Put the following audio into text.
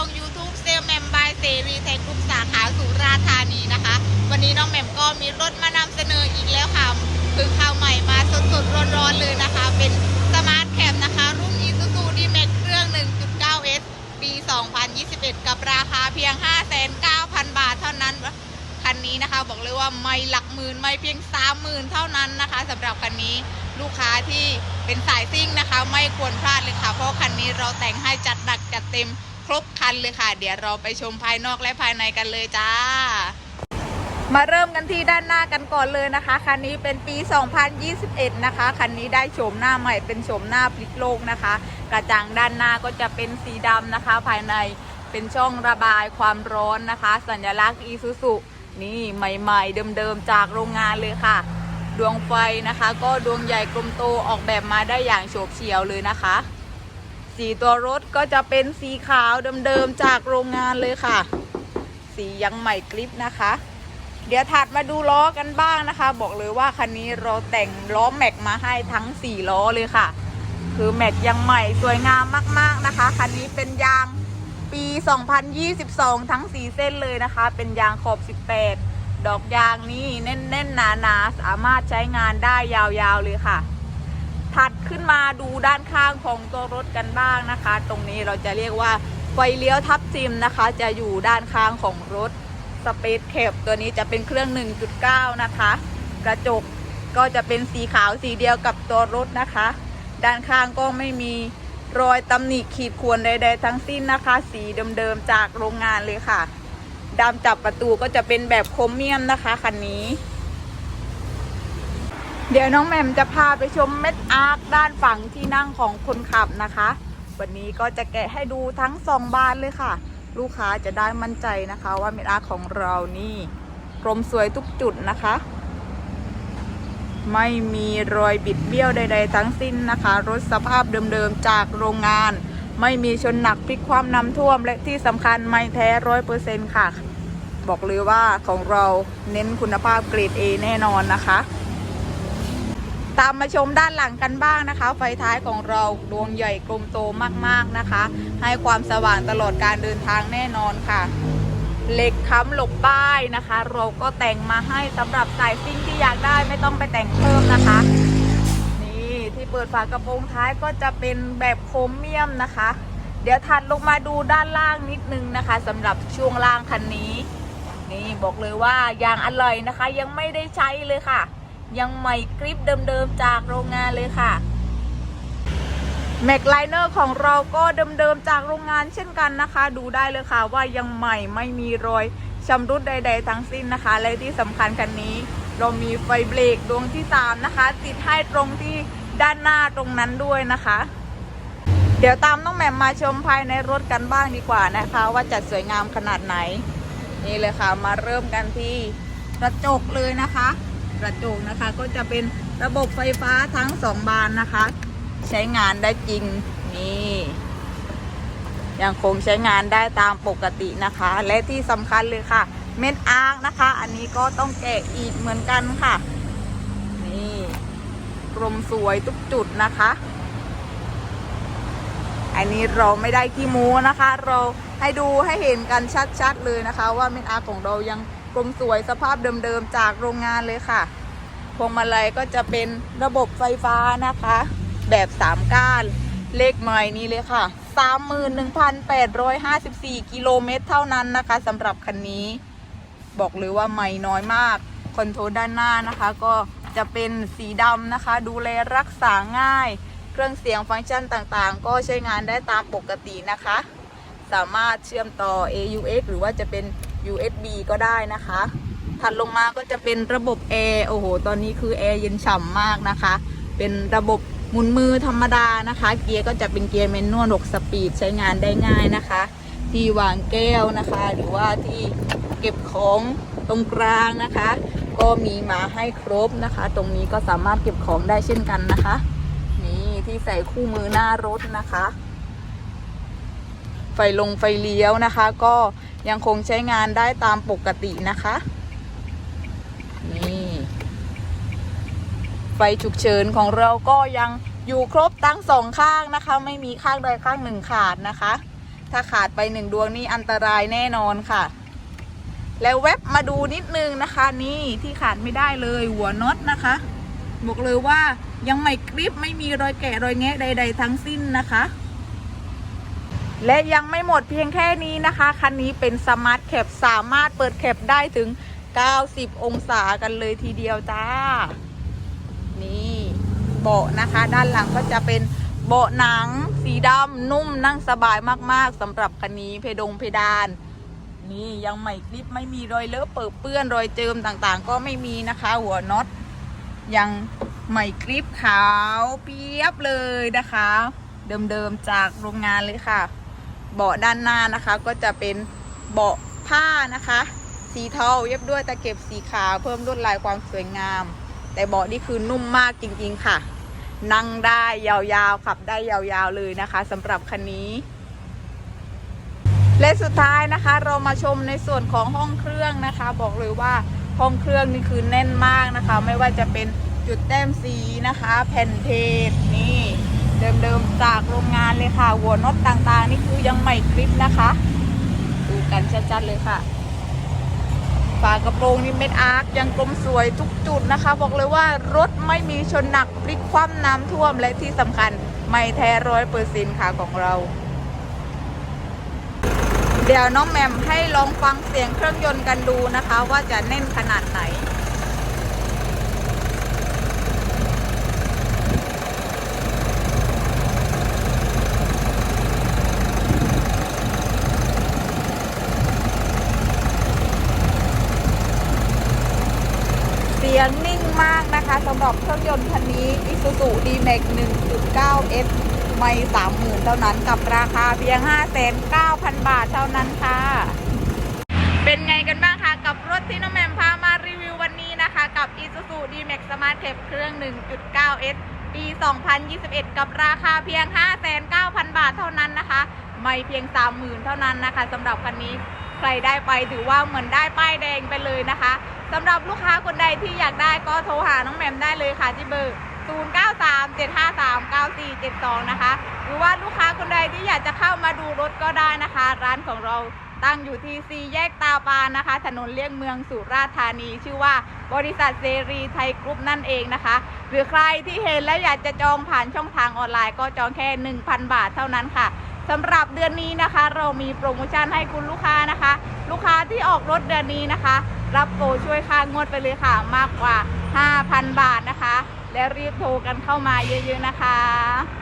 ช่อง YouTube เซลแมมบายเซรีไทยกรุ๊ปสาขาสุราษฎร์ธานีนะคะ วันนี้น้องแหม่มก็มีรถมานำเสนออีกแล้วค่ะเพิ่งเข้าใหม่มาสดๆร้อนๆเลยนะคะ เป็นสมาร์ทแคปนะคะ รุ่น Isuzu D-Max เครื่อง 1.9S ปี 2021 กับราคาเพียง 5,900 บาทเท่านั้น คันนี้นะคะบอกเลยว่าไม่หลักหมื่นไม่เพียง 30,000 เท่านั้นนะคะสำหรับคันนี้ลูกค้าที่เป็นสายซิ่งนะคะ ไม่ควรพลาดเลยค่ะ เพราะคันนี้เราแต่งให้จัดหนักจัดเต็ม ครบคันเลยค่ะ เดี๋ยวเราไปชมภายนอกและภายในกันเลยจ้า มาเริ่มกันที่ด้านหน้ากันก่อนเลยนะคะ คันนี้เป็นปี 2021 นะคะ คันนี้ได้โฉมหน้าใหม่เป็นโฉมหน้าพลิกโลกนะคะ กระจังด้านหน้าก็จะเป็นสีดำนะคะ ภายในเป็นช่องระบายความร้อนนะคะ สัญลักษณ์อีซูซุนี่ใหม่ๆ เดิมๆ จากโรงงานเลยค่ะ ดวงไฟนะคะ ก็ดวงใหญ่กลมโตออกแบบมาได้อย่างโฉบเฉี่ยวเลยนะคะ สีตัวรถก็จะเป็นสีขาวเดิมๆจากโรงงานเลยค่ะ สียังใหม่กริปนะคะ เดี๋ยวถัดมาดูล้อกันบ้างนะคะ บอกเลยว่าคันนี้เราแต่งล้อแม็กมาให้ทั้ง4ล้อเลยค่ะ คือแม็กยังใหม่สวยงามมากๆนะคะคันนี้เป็นยางปี 2022 ทั้ง 4 เส้นเลยนะคะ เป็นยางขอบ 18 ดอกยางนี่แน่นๆหนาๆสามารถใช้งานได้ยาวๆเลยค่ะ ถัดขึ้นมาดูด้านข้างของตัวรถกันบ้างนะคะ ตรงนี้เราจะเรียกว่าไฟเลี้ยวทับทิมนะคะ จะอยู่ด้านข้างของรถสเปซแคปตัวนี้จะเป็นเครื่อง 1.9 นะคะ กระจกก็จะเป็นสีขาวสีเดียวกับตัวรถนะคะ ด้านข้างก็ไม่มีรอยตำหนิขีดข่วนใด ๆ ทั้งสิ้นนะคะ สีเดิมๆจากโรงงานเลยค่ะดำจับประตูก็จะเป็นแบบโครเมียมนะคะคันนี้ เดี๋ยวน้องแหม่มจะพาไปชมเม็ดอาร์คด้านฝั่งที่นั่งของคนขับนะคะ วันนี้ก็จะแกะให้ดูทั้งสองบานเลยค่ะ ลูกค้าจะได้มั่นใจนะคะ ว่าเม็ดอาร์คของเรานี่กลมสวยทุกจุดนะคะ ไม่มีรอยบิดเบี้ยวใด ๆ ทั้งสิ้นนะคะ รถสภาพเดิมๆจากโรงงาน ไม่มีชนหนักพลิกความน้ำท่วมและที่สำคัญไม่แท้ร้อยเปอร์เซ็นต์ค่ะ บอกเลยว่าของเราเน้นคุณภาพเกรด A แน่นอนนะคะ ตามมาชมด้านหลังกันบ้างนะคะ ไฟท้ายของเราดวงใหญ่กลมโตมากๆนะคะ ให้ความสว่างตลอดการเดินทางแน่นอนค่ะเหล็กค้ำหลบป้ายนะคะ เราก็แต่งมาให้สำหรับสายซิ่งที่อยากได้ไม่ต้องไปแต่งเพิ่มนะคะ นี่ที่เปิดฝากระโปรงท้ายก็จะเป็นแบบโครเมียมนะคะ เดี๋ยวถัดลงมาดูด้านล่างนิดนึงนะคะสำหรับช่วงล่างคันนี้ นี่บอกเลยว่ายางอร่อยนะคะ ยังไม่ได้ใช้เลยค่ะ ยังใหม่กริปเดิมๆจากโรงงานเลยค่ะแม็กไลเนอร์ของเราก็เดิมๆจากโรงงานเช่นกันนะคะ ดูได้เลยค่ะว่ายังใหม่ไม่มีรอยชำรุดใด ๆ ทั้งสิ้นนะคะ และที่สำคัญคันนี้ เรามีไฟเบรกดวงที่ 3 นะคะ ติดให้ตรงที่ด้านหน้าตรงนั้นด้วยนะคะ เดี๋ยวตามน้องแหม่มมาชมภายในรถกันบ้างดีกว่านะคะ ว่าจัดสวยงามขนาดไหน นี่เลยค่ะมาเริ่มกันที่กระจกเลยนะคะ กระจกนะคะ ก็จะเป็นระบบไฟฟ้าทั้งสองบานนะคะ ใช้งานได้จริงนี่ยังคงใช้งานได้ตามปกตินะคะ และที่สำคัญเลยค่ะ เม็ดอาร์คนะคะ อันนี้ก็ต้องแกะอีกเหมือนกันค่ะ นี่กลมสวยทุกจุดนะคะ อันนี้เราไม่ได้ขี้ม้นะคะ เราให้ดูให้เห็นกันชัดๆเลยนะคะ ว่าเม็ดอาร์ของเรายัง กลมสวยสภาพเดิมๆจากโรงงานเลยค่ะ พวงมาลัยก็จะเป็นระบบไฟฟ้านะคะ แบบ3ก้านเลขใหม่นี้เลยค่ะ 31,854 กิโลเมตรเท่านั้นนะคะสำหรับคันนี้ บอกเลยว่าใหม่น้อยมาก คอนโทรลด้านหน้านะคะ ก็จะเป็นสีดำนะคะ ดูแลรักษาง่าย เครื่องเสียงฟังก์ชันต่างๆ ก็ใช้งานได้ตามปกตินะคะ สามารถเชื่อมต่อ AUX หรือว่าจะเป็น USB ก็ได้นะคะ ถัดลงมาก็จะเป็นระบบแอร์โอ้โห ตอนนี้คือแอร์เย็นฉ่ำมากนะคะ เป็นระบบหมุนมือธรรมดานะคะ เกียร์ก็จะเป็นเกียร์แมนนวล6สปีดใช้งานได้ง่ายนะคะ ที่วางแก้วนะคะ หรือว่าที่เก็บของตรงกลางนะคะ ก็มีมาให้ครบนะคะ ตรงนี้ก็สามารถเก็บของได้เช่นกันนะคะ นี่ที่ใส่คู่มือหน้ารถนะคะ ไฟลงไฟเลี้ยวนะคะ ก็ ยังคงใช้งานได้ตามปกตินะคะ นี่ ไฟฉุกเฉินของเราก็ยังอยู่ครบทั้งสองข้างนะคะ ไม่มีข้างใดข้างหนึ่งขาดนะคะ ถ้าขาดไปหนึ่งดวงนี่อันตรายแน่นอนค่ะ แล้วแวบมาดูนิดนึงนะคะ นี่ที่ขาดไม่ได้เลยหัวน็อตนะคะบอกเลยว่ายังไม่กริบไม่มีรอยแกะรอยแงะใด ๆ ทั้งสิ้นนะคะ และยังไม่หมดเพียงแค่นี้นะคะ คันนี้เป็นสมาร์ทแคปสามารถเปิดแคปได้ถึง 90 องศากันเลยทีเดียวจ้า นี่เบาะนะคะ ด้านหลังก็จะเป็นเบาะหนัง สีดำนุ่มนั่งสบายมากๆสำหรับคันนี้เพดงเพดาน นี่ยังไม่คลิปไม่มีรอยเลอะเปิดเปื้อนรอยเจิมต่างๆ ก็ไม่มีนะคะ หัวน็อตยังใหม่คลิปขาวเปียบเลยนะคะ เดิมๆจากโรงงานเลยค่ะ เบาะด้านหน้านะคะ ก็จะเป็นเบาะผ้านะคะ สีเทาเย็บด้วยตะเข็บสีขาวเพิ่มลวดลายความสวยงาม แต่เบาะนี่คือนุ่มมากจริงๆค่ะ นั่งได้ยาวๆขับได้ยาวๆเลยนะคะสำหรับคันนี้และสุดท้ายนะคะเรามาชมในส่วนของห้องเครื่องนะคะ บอกเลยว่าห้องเครื่องนี่คือแน่นมากนะคะ ไม่ว่าจะเป็นจุดแต้มสีนะคะ แผ่นเพจนี่ เดิมๆจากโรงงานเลยค่ะหัวน็อตต่างๆ นี่คือยังใหม่คลิปนะคะ ดูกันชัดๆเลยค่ะ ฝากระโปรงนี่เม็ดอาร์คยังกลมสวยทุกจุดนะคะ บอกเลยว่ารถไม่มีชนหนักพลิกคว่ำน้ำท่วมและที่สำคัญไม่แท้ร้อยเปอร์เซ็นต์ค่ะของเรา เดี๋ยวน้องแหมมให้ลองฟังเสียงเครื่องยนต์กันดูนะคะ ว่าจะแน่นขนาดไหน ยงนิ่งมากนะคะสำหรับเครื่องยนต์คันนี้ Isuzu D-Max 1.9 S ไม่30,000 เท่านั้นกับราคาเพียง 59,000บาทเท่านั้นค่ะ เป็นไงกันบ้างคะกับรถที่น้องแหมมพามารีวิววันนี้นะคะ กับ Isuzu D-Max Smart Cap เครื่อง 1.9 S ปี 2021 กับราคาเพียง 59,000 บาทเท่านั้นนะคะ ไม่เพียง 30,000 เท่านั้นนะคะสำหรับคันนี้ใครได้ไปถือว่าเหมือนได้ป้ายแดงไปเลยนะคะ สำหรับลูกค้าคนใดที่อยากได้ก็โทรหาน้องแหมมได้เลยค่ะที่เบอร์ 0937539472 นะคะ หรือว่าลูกค้าคนใดที่อยากจะเข้ามาดูรถก็ได้นะคะ ร้านของเราตั้งอยู่ที่ซีแยกตาปานนะคะ ถนนเลี่ยงเมืองสุราษฎร์ธานี ชื่อว่าบริษัทเซรีไทยกรุ๊ปนั่นเองนะคะ หรือใครที่เห็นและอยากจะจองผ่านช่องทางออนไลน์ก็จองแค่ 1,000 บาทเท่านั้นค่ะสำหรับเดือนนี้นะคะ เรามีโปรโมชั่นให้คุณลูกค้านะคะ ลูกค้าที่ออกรถเดือนนี้นะคะ รับโปรช่วยค่างวดไปเลยค่ะมากกว่า 5,000 บาทนะคะ และรีบโทรกันเข้ามาเยอะๆนะคะ